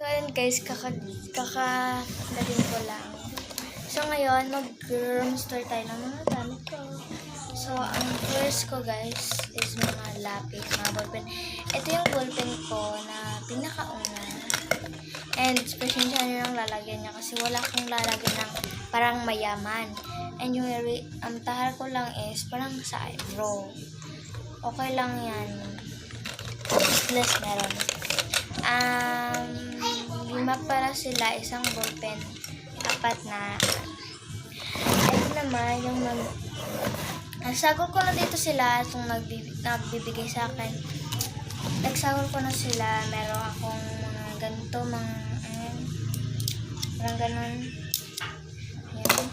So, ayun guys, kaka, kakadating ko lang. So, ngayon, mag-room store tayo ng mga gamit ko. So, ang first ko guys is mga lapis, mga ballpen. Ito yung ballpen ko na pinakauna. And, pasensya nyo lang lalagyan niya kasi wala akong lalagyan ng parang mayaman. And yung ang tahal ko lang is parang sa eyebrow. Okay lang yan. Less meron. Um, lima para sila, isang ballpen, apat na. Ito naman, yung mag... Ang sagol ko na dito sila, itong nagbib- nagbibigay sa akin. Nagsagol ko na sila, meron akong mga ganito, mga, ano, parang ganon. Ayan.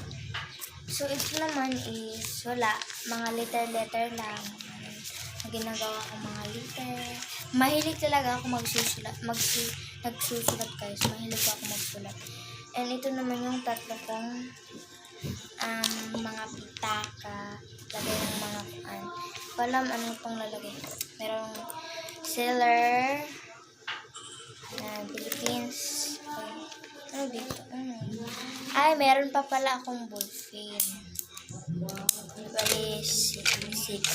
So, ito naman is, wala, mga letter-letter lang. Ayan. Ginagawa ko mga letter. Mahilig talaga ako magsusulat. Magsu nagsusulat guys. Mahilig ako magsulat. And ito naman yung tatlo kong um, mga pitaka. Lagay ng mga kuan. Walam ano itong lalagay. Merong seller. Ayan, Philippines. Ano dito? Ano? Ay, meron pa pala akong ballpen. Bali, six. six.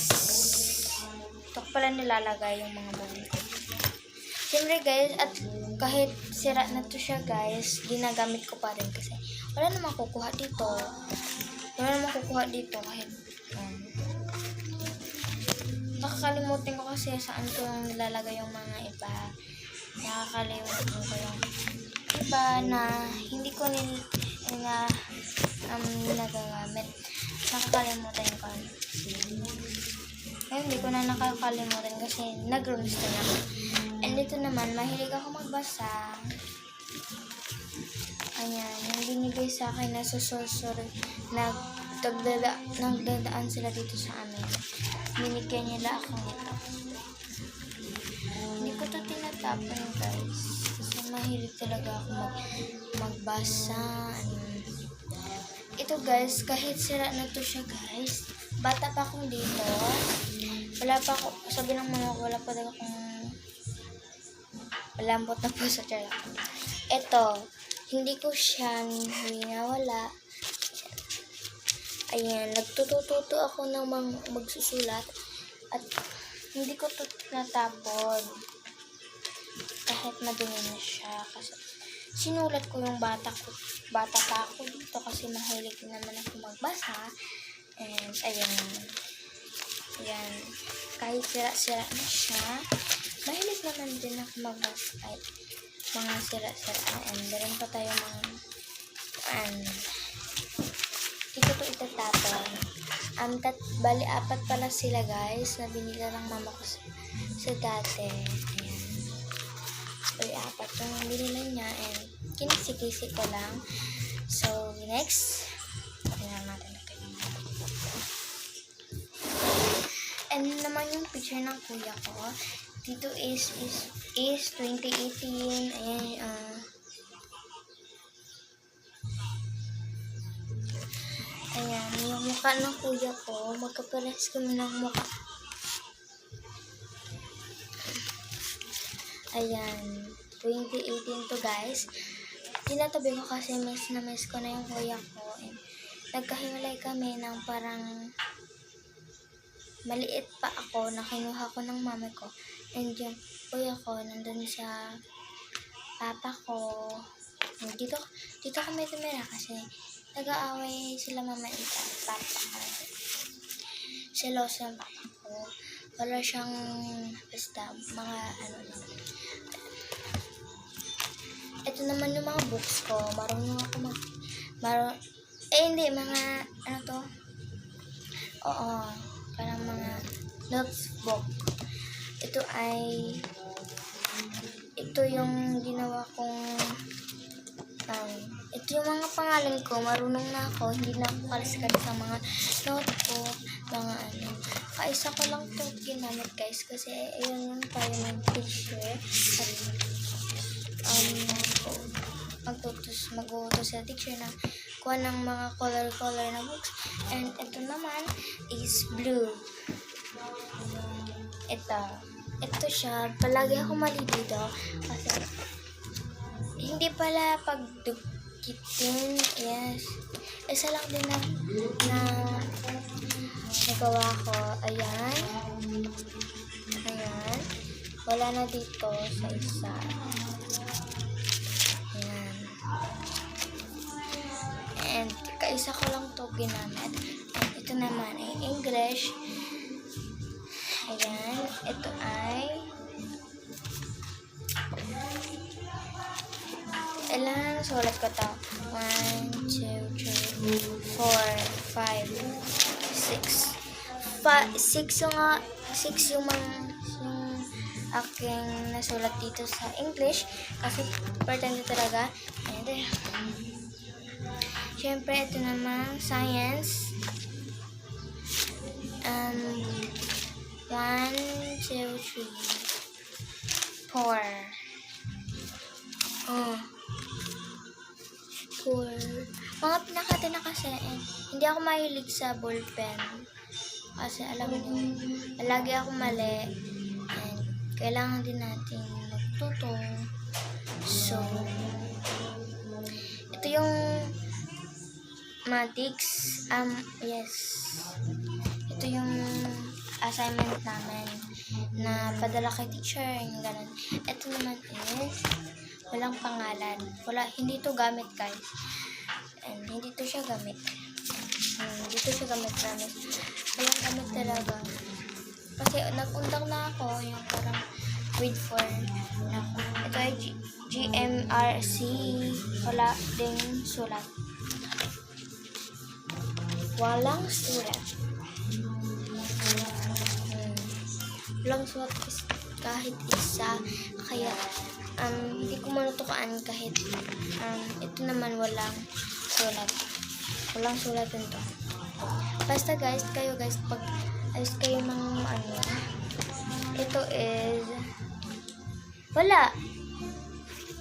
Pala nilalagay yung mga ballpen ko. Siyempre guys, at kahit sira na to siya guys, ginagamit ko pa rin kasi wala namang kukuha dito. Wala namang kukuha dito kahit um, nakakalimutin ko kasi saan ko nilalagay yung mga iba. Nakakalimutan ko yung iba na hindi ko nil, na um, nagagamit. Nakakalimutan ko. Ko na nakakalimutan kasi nag-rooms na ako. And dito naman, mahilig ako magbasa. Ayan, yung binigay sa akin na sususuri, nagdagdada, nagdadaan sila dito sa amin. Binigyan nila ako nito. Hindi ko to tinatapon guys. Kasi mahilig talaga ako mag, magbasa. Ano. Ito guys, kahit sira na to siya guys. Bata pa akong dito. Wala pa ako, sabi ng mga ko, wala pa daw akong malambot na po sa tiyan. Ito, hindi ko siya winawala. Ayan, nagtutututo ako ng magsusulat at hindi ko to natapon. Kahit madumi na siya. Kasi sinulat ko yung bata ko. Bata pa ako dito kasi mahilig naman ako magbasa. And ayan. Ayan. Kahit sira-sira na siya, mahilig naman din ako magbasa kahit mga sira-sira. And meron pa tayo mga ano, dito to itatapon. Um, tat, bali, apat pala sila guys na binila ng mama ko sa, sa dati. Ayan. Bali, apat yung binila niya and kinikisi-kisi ko lang. So, next, picture ng kuya ko. Dito is, is, is 2018. Ayan, ah, Ayan, yung mukha ng kuya ko, magkapares kami ng mukha. Ayan, 2018 to guys. Tinatabi ko kasi miss na miss ko na yung kuya ko. And nagkahiwalay kami ng parang maliit pa ako na kinuha ko ng mama ko. And yung kuya ko, nandun sa papa ko. And dito, dito kami tumira kasi nag-aaway sila mama at papa ko. Seloso yung papa ko. Wala siyang basta mga ano lang. Ito naman yung mga books ko. Marunong ako mag... Marunong... Eh, hindi. Mga... Ano to? Oo. Parang mga notes book. Ito ay... Ito yung ginawa kong... Um, ito yung mga pangalan ko. Marunong na ako. Hindi na ako kaliskan sa mga notebook. Mga ano. Kaisa ko lang ito ginamit guys. Kasi ayun yung tayo ng picture. At um, magtutus, mag-uutos sa teacher na kuha ng mga color-color na books. And ito naman is blue. Ito. Ito siya. Palagi ako mali dito. Kasi hindi pala pagdukitin. Yes. Isa lang din na, na nagawa ko. Ayan. Ayan. Wala na dito sa isa. And kaisa ko lang to ginamit. And ito naman ay English. Ayan. Ito ay Ilan sulat ko to? 1, 2, 3, 4, 5, 6. Pa, 6 yung, nga- 6 yung mga, aking nasulat dito sa English. Kasi importante talaga. And then, syempre, ito naman, science. Um, 1, 2, 3, 4. Oh. Four. Mga pinakati na kasi, eh, hindi ako mahilig sa ballpen. Kasi alam niyo, lagi ako mali. And kailangan din natin magtuto. So, ito yung matics. Um, yes. Ito yung assignment namin na padala kay teacher. Yung ganun. Ito naman is walang pangalan. Wala, hindi to gamit guys. And hindi to siya gamit. Hmm, hindi to siya gamit promise. Walang gamit talaga. Kasi nag-undang na ako yung parang grade 4 na ako. Ito ay G- GMRC. Wala ding sulat. Walang sulat. Hmm. Walang sulat is- kahit isa. Kaya, um, hindi ko manutukaan kahit, um, ito naman walang sulat. Walang sulat dito. Basta guys, kayo guys, pag ayos kayo ng ano, ito is, wala.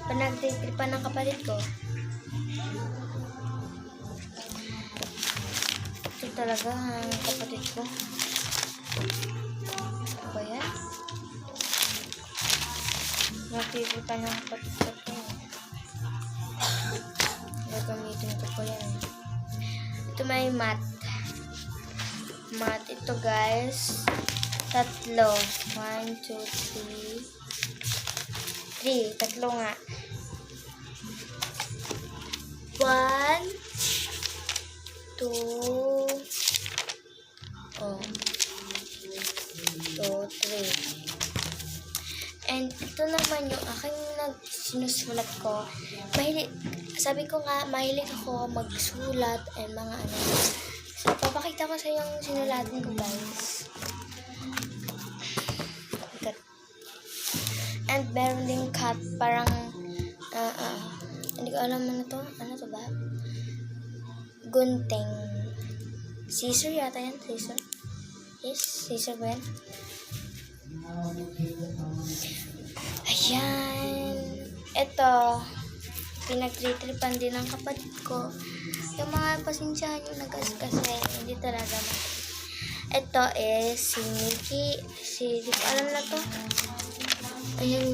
Panagtitripan ng kapatid ko. Talaga ang kapatid ko. Ano ba yan? Nagtitripan ng kapatid ko to. Gagamitin ko pa yan. Ito may mat. Mat. Ito guys. Tatlo. One, two, three. Three. Tatlo nga. One. Two. Ito naman yung aking nag sinusulat ko. Mahilig, sabi ko nga, mahilig ako magsulat and mga ano. So, papakita ko sa yung sinulatan ko, guys. And meron ding cut, parang, ah, ah, hindi ko alam ano to. Ano to ba? Gunting. Scissor yata yan, scissor. Yes, scissor ba yan? Ayan. Ito, pinagtritripan din ng kapatid ko. Yung mga pasensyahan yung nagas kasi hindi talaga ma- Ito is si Mickey. Si, di ko alam na to. Ayan.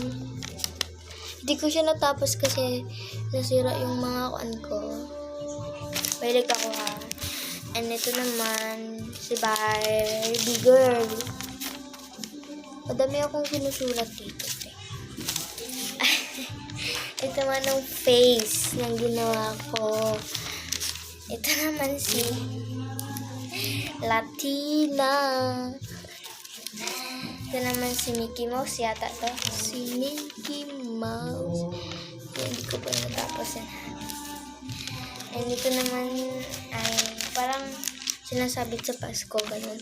Hindi ko siya natapos kasi nasira yung mga kuan ko. Balik ako ha. And ito naman, si Barbie Girl. Madami akong sinusulat dito. Naman ang face ng ginawa ko. Ito naman si Latina. Ito naman si Mickey Mouse yata to. Si Mickey Mouse. Yan, Hindi ko pa natapos yan. And ito naman ay parang sinasabit sa Pasko. Ganun.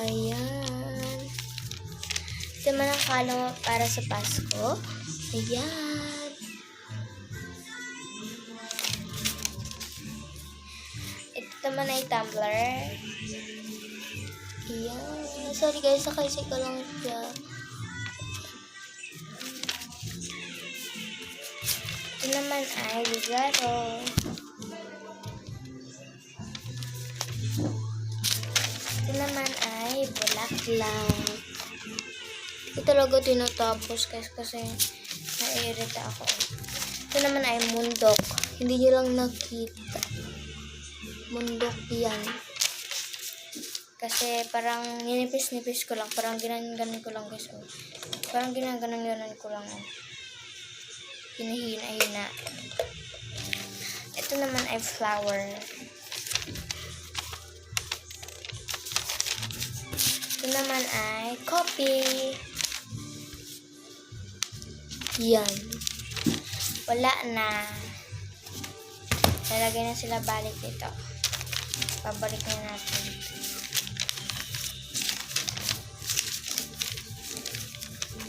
Ayan. Ito naman ang kalo para sa Pasko. Ayan. Naman ay tumbler. Ayan. Sorry guys, nakaisip ko lang siya. Ito naman ay ligaro. Ito naman ay bulaklak. Ito talaga tinatapos guys kasi naiirita ako. Ito naman ay mundok. Hindi nyo lang nakita. Mundok yan. Kasi parang ninipis-nipis ko lang. Parang ginaganon ko lang guys. oh. Parang ginaganon-ganon ko lang. Oh. Hinahina-hina. Ito naman ay flower. Ito naman ay coffee. Yan. Wala na. Lalagay na sila balik dito. Pabalik na natin.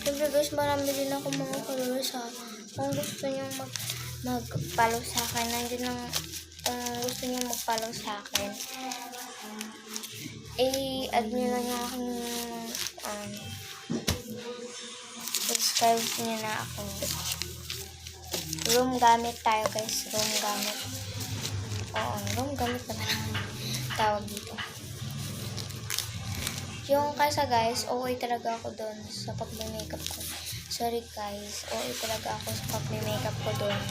Siyempre guys, marami din ako mga followers ha. Kung gusto niyo mag mag-follow sa akin, nandiyan lang kung gusto niyo mag-follow sa akin, eh, add niyo lang yung aking um, subscribe niyo na ako. Room gamit tayo guys. Room gamit. Oo, room gamit na lang tawag dito. Yung kasa guys, okay talaga ako doon sa pag-makeup ko. Sorry guys, okay talaga ako sa pag-makeup ko doon.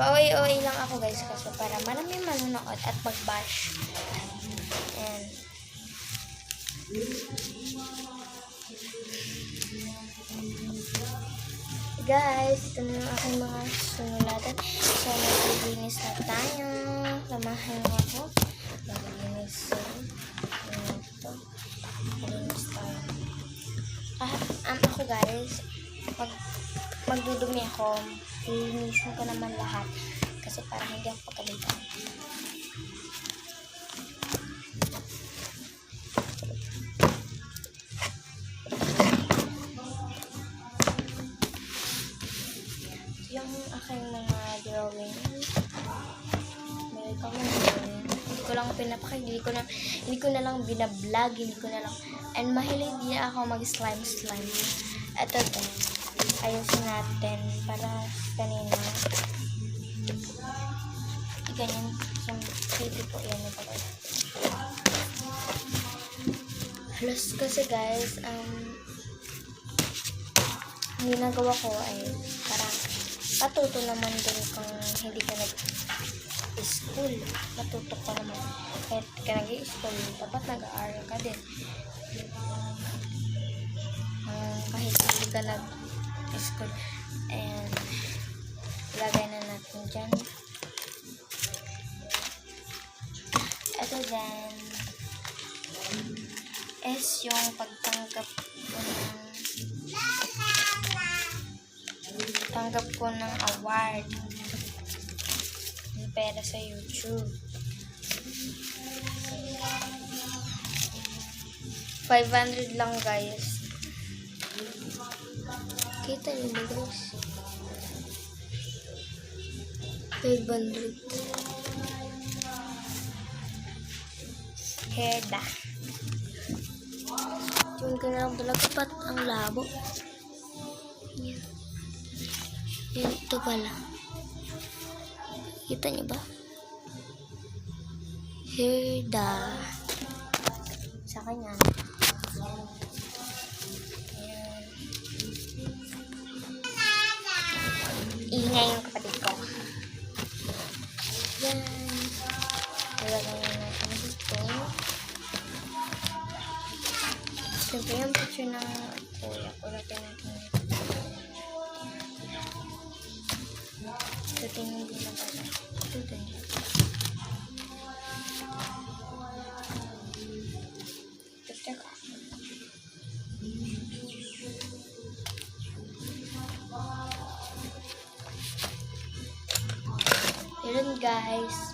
Pa-OA lang ako guys kasi para marami manonood at mag-bash. And Guys, ito na yung aking mga sunulatan. So, naglilinis na tayo. Lamahan mo ako. Naglilinis. Ito? Naglilinis tayo. Ah, um, ako guys, pag magdudumi ako, lilinisin ko naman lahat. Kasi para hindi ako pagalitan. Lang binablog hindi ko na lang and mahilig din ako mag slime. Slime eto. To ayusin natin para kanina. Ganyan. Yung baby po yan. Ito ko halos kasi guys um ang ginagawa ko ay parang matuto naman din kung hindi ka nag-school. Matuto ka naman. Kahit ka nag-school, dapat nag-aaral ka din. Um, kahit hindi ka nag-school. And, lagay na natin dyan. Ito dyan is yung pagtanggap ko ng tanggap ko ng award pera sa YouTube. 500 lang guys. Kita niyo ba guys? 500. Heda. Yun ko na lang talaga pat ang labo. Yan. Yan, ito pala. Kita niyo ba? Herda. Sa kanya. Ingay yung kapatid ko. Yan. Nilagay na natin dito. Siyempre yung picture ng kuya. Kulapin natin tingin din na pala. Ito din. Picture ka. Yun guys.